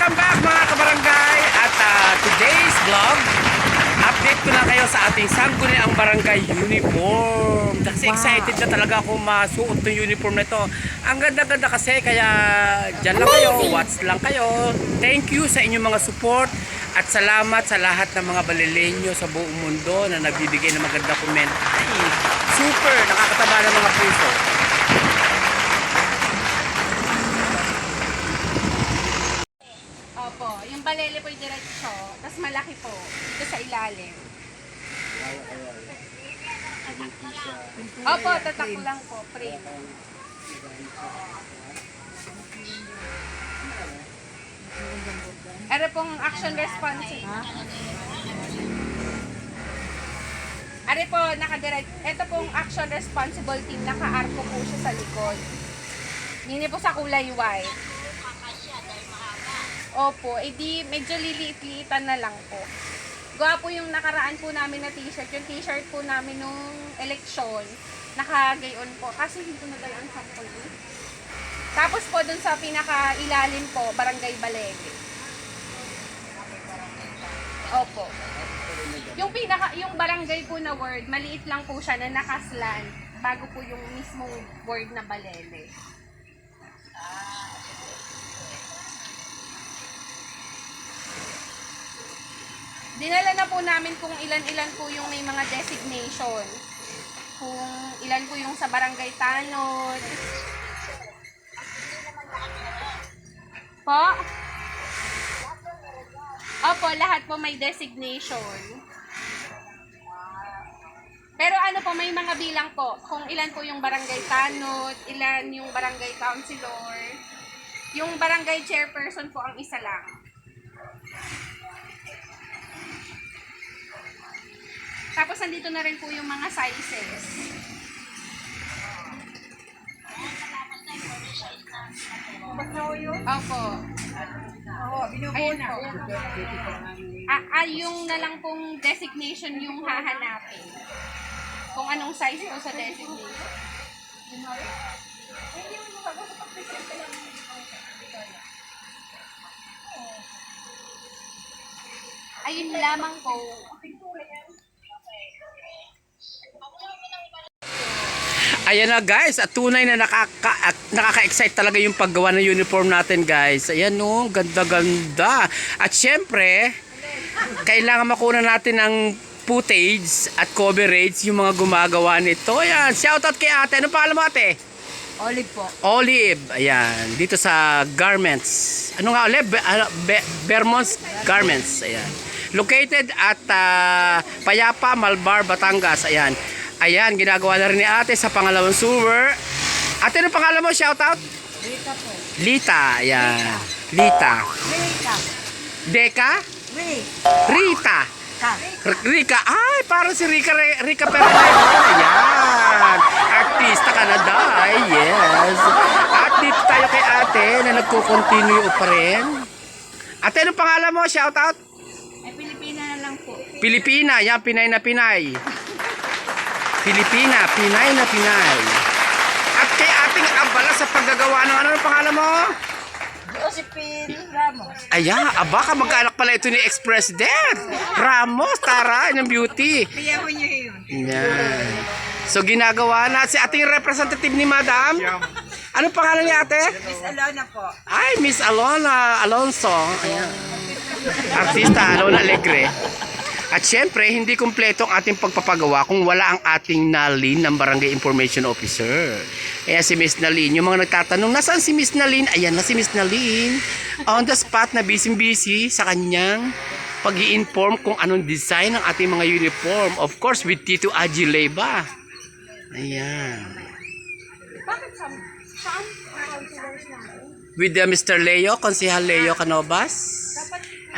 Welcome back mga kabarangay. At ah, today's vlog update ko na kayo sa ating sangguniang barangay uniform. Kasi excited na talaga ako masuot ng uniform na ito ang ganda-ganda kasi kaya dyan lang kayo watch lang kayo. Thank you sa inyong mga support at salamat sa lahat ng mga balilenyo sa buong mundo na nagbibigay ng maganda comment ay super! Nakakataba ng mga puso Opo, balele po yung diretso, tapos malaki po, dito sa ilalim. Opo, tatak lang po, frame. Ano pong action response? Ano po, nakadirect. Ito pong action responsible team, naka-arco po siya sa likod. Yun po sa kulay white. Opo, edi medyo liliit-liitan na lang po. Gawa po yung nakaraan po namin na t-shirt. Yung t-shirt po namin nung eleksyon, nakagayon po. Kasi hindi ko nadala ang sample. eh. Tapos po dun sa pinaka-ilalim po, Barangay Balete. Opo. Yung pinaka yung barangay po na word, maliit lang po siya na nakaslan bago po yung mismong word na balele. Dinala na po namin kung ilan-ilan po yung may mga designation. Kung ilan po yung sa barangay Tanod. Po? Opo, lahat po may designation. Pero ano po, may mga bilang po. Kung ilan po yung barangay Tanod, ilan yung barangay councilor. Yung barangay chairperson po ang isa lang. Tapos nandito na rin po yung mga sizes. Opo. Ayun po. Ah, ah, yung na lang pong designation yung hahanapin. Kung anong size po sa designation. Ayun lamang po. Ayan na guys, at tunay na nakaka, at nakaka-excite talaga yung paggawa ng uniform natin guys. Ayan no, ganda-ganda. At syempre, kailangan makuha natin ng footage at coverage yung mga gumagawa nito. Ayan, shoutout kay ate. Ano pangalan mo ate? Olive po. Olive. Ayan, dito sa Garments. Ano nga ulit? Be, ano, Be- Vermont's Garments. Ayan. Located at ah, Payapa, Malbar, Batangas. Ayan. Ayan, ginagawa na rin ni ate sa pangalawang sewer. Ate, ano pangalan mo? Shoutout? Rita po. Lita. Ayan. Lita. Rita. Deka? Ri. Rita. Ka. Rika. Ay, parang si Rika, Rika Perenero. Ayan. Artista ka na dahil. Yes. At dito tayo kay ate na nagko-continue pa rin. Ate, anong pangalan mo? Shout out. Ay, Pilipina na lang po. Pilipina. Yan, Pinay na Pinay. Pilipina. Pinay na Pinay. At kay ating abala sa paggagawa ng ano ang pangalan mo? Josephine Ramos. Ayan, aba ka magkaanak pala ito ni ex-president. Ramos, Tara, ng beauty. Kaya ko niyo yun. Yan. So ginagawa na si ating representative ni Madam. Ano pangalan ni ate? Miss Alona po. Ay, Miss Alona Alonso. Ayan. Artista Alona Alegre. At syempre, hindi kumpleto ang ating pagpapagawa kung wala ang ating Nalin ng Barangay Information Officer. Kaya si Miss Nalin, yung mga nagtatanong, nasaan si Miss Nalin? Ayan na si Miss Nalin. On the spot na busy-busy sa kanyang pag inform kung anong design ng ating mga uniform. Of course, with Tito Aji Leyva. Ayan. Bakit sa saan namin? With uh, Mr. Leo, Konsehal Leo Canovas.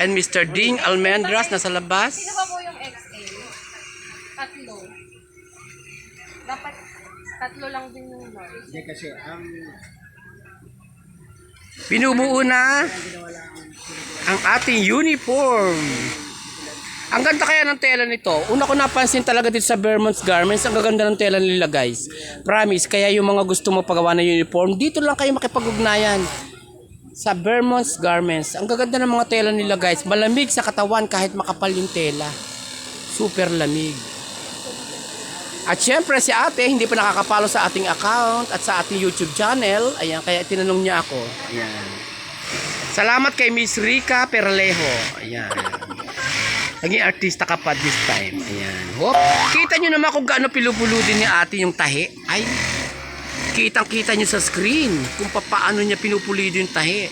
And Mr. Ding Almendras nasa labas. sino ba po yung XA? Tatlo. Dapat tatlo lang din yung nurse. Binubuo na ang ating uniform. Ang ganda kaya ng tela nito. Una ko napansin talaga dito sa Vermont's Garments, ang gaganda ng tela nila guys. Promise, kaya yung mga gusto mo pagawa ng uniform, dito lang kayo makipag-ugnayan. Sa Vermont's Garments. Ang gaganda ng mga tela nila guys. Malamig sa katawan kahit makapal yung tela. Super lamig. At syempre si ate hindi pa nakakapalo sa ating account at sa ating YouTube channel. Ayan, kaya tinanong niya ako. Ayan. Salamat kay Miss Rica Perlejo. Ayan. Naging artista ka pa this time. Ayan. Hop. Kita nyo naman kung gaano pilupulo din ni ate yung tahi. Ay, kitang-kita nyo sa screen kung paano niya pinupulido yung tahi.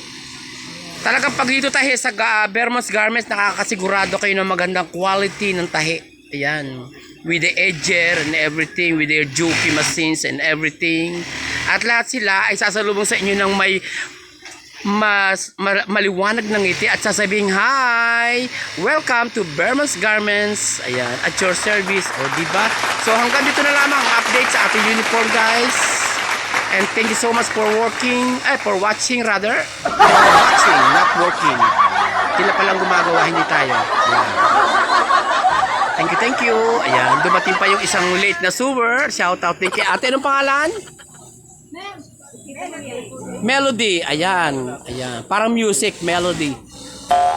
Talagang pag dito tahi sa Vermont's Garments, nakakasigurado kayo ng magandang quality ng tahi. Ayan. With the edger and everything, with their juki machines and everything. At lahat sila ay sasalubong sa inyo ng may mas ma- maliwanag ng ngiti at sasabing hi welcome to Berman's Garments ayan at your service o di ba so hanggang dito na lamang ang update sa ating uniform guys and thank you so much for working eh for watching rather for watching not working sila palang gumagawa hindi tayo ayan. thank you thank you ayan dumating pa yung isang late na sewer shout out din kay ate anong pangalan Melody, ayan, ayan. Parang music, melody.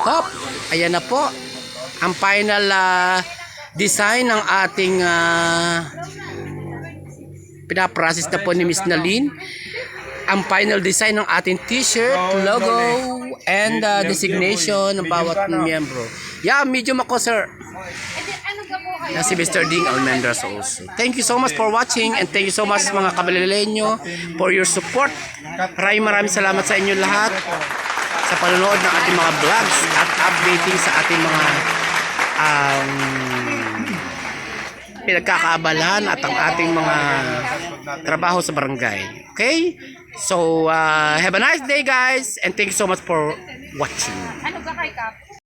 Hop, ayan na po. Ang final ah, design ng ating uh, pinaprocess na po ni Miss Nalin. Ang final design ng ating t-shirt, logo, and uh, designation ng bawat miyembro. Yeah, medium ako, sir. Ano na si Mr. Ding Almendras also. Thank you so much for watching and thank you so much mga kabalilenyo for your support. Maraming maraming salamat sa inyo lahat sa panonood ng ating mga vlogs at updating sa ating mga um, pinagkakaabalahan at ang ating mga trabaho sa barangay. Okay? So, uh, have a nice day guys and thank you so much for watching. Ano ka kay Kap?